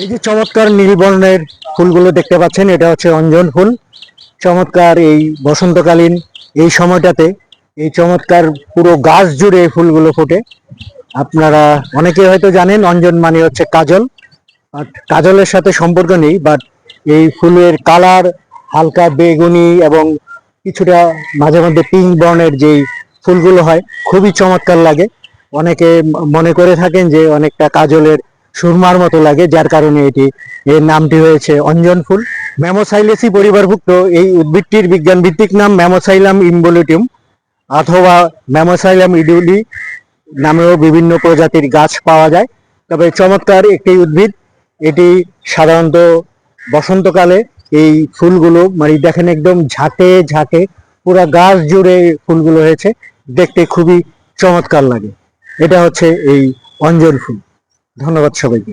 এই যে চমৎকার নীল বর্ণের ফুলগুলো দেখতে পাচ্ছেন, এটা হচ্ছে অঞ্জন ফুল। চমৎকার এই বসন্তকালীন এই সময়টাতে এই চমৎকার পুরো গাছ জুড়ে এই ফুলগুলো ফোটে। আপনারা অনেকে হয়তো জানেন, অঞ্জন মানে হচ্ছে কাজল। বাট কাজলের সাথে সম্পর্ক নেই বাট এই ফুলের কালার হালকা বেগুনি এবং কিছুটা মাঝে মধ্যে পিঙ্ক বর্ণের যেই ফুলগুলো হয়, খুবই চমৎকার লাগে। অনেকে মনে করে থাকেন যে অনেকটা কাজলের সুরমার মতো লাগে, যার কারণে এটি, এর নামটি হয়েছে অঞ্জন ফুল। ম্যামোসাইলেসি পরিবারভুক্ত এই উদ্ভিদটির বিজ্ঞান ভিত্তিক নাম ম্যামোসাইলাম ইম্বোলিটিউম অথবা ম্যামোসাইলাম ইডিউলি নামেও বিভিন্ন প্রজাতির গাছ পাওয়া যায়। তবে চমৎকার একটি উদ্ভিদ। এটি সাধারণত বসন্তকালে এই ফুলগুলো মানে দেখেন একদম ঝাঁকে ঝাঁকে, পুরো গাছ জুড়ে ফুলগুলো হয়েছে। দেখতে খুবই চমৎকার লাগে। এটা হচ্ছে এই অঞ্জন ফুল। ধন্যবাদ সবাইকে।